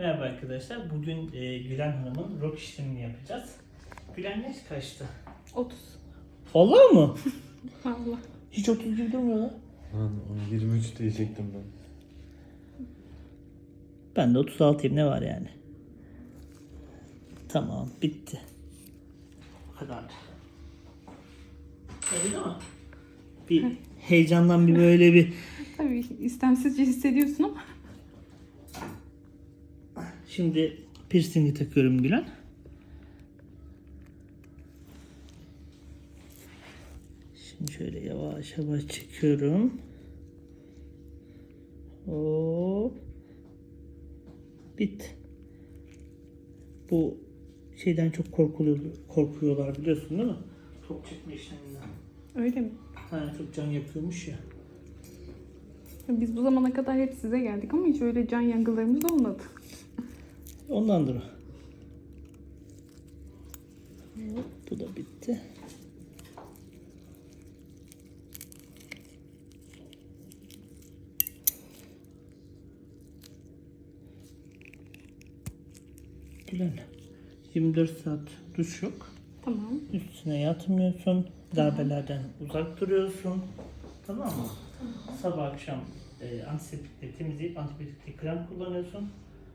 Merhaba arkadaşlar. Bugün e, Gülen Hanım'ın rock işlemini yapacağız. Gülen yaş kaçtı? 30. Vallahi mı? Allah. Hiç 30 gibi durmuyor lan. Lan o 23 diyecektim ben. Ben de 36'yım ne var yani? Tamam bitti. Bu kadar. Öyle değil mi? Bir heyecandan bir böyle bir Tabii istemsizce hissediyorsun ama. Şimdi piercingi takıyorum Gülen. Şimdi şöyle yavaş yavaş çekiyorum. Hop. Bit. Bu şeyden çok korkuluyor, korkuyorlar biliyorsun değil mi? Çok çekme işleminden. Öyle mi? Ha, çok can yakıyormuş ya. Biz bu zamana kadar hep size geldik ama hiç öyle can yangılarımız olmadı. Ondandır o. Hop, bu da bitti. Gülen. 24 saat duş yok. Tamam. Üstüne yatmıyorsun. Darbelerden uzak duruyorsun. Tamam mı? Sabah akşam e, antiseptikle temizleyip antibiyotikli krem kullanıyorsun.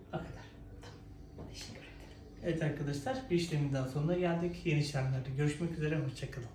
O kadar. Evet arkadaşlar bir işlemin daha sonuna geldik. Yeni işlemlerde görüşmek üzere. Hoşçakalın.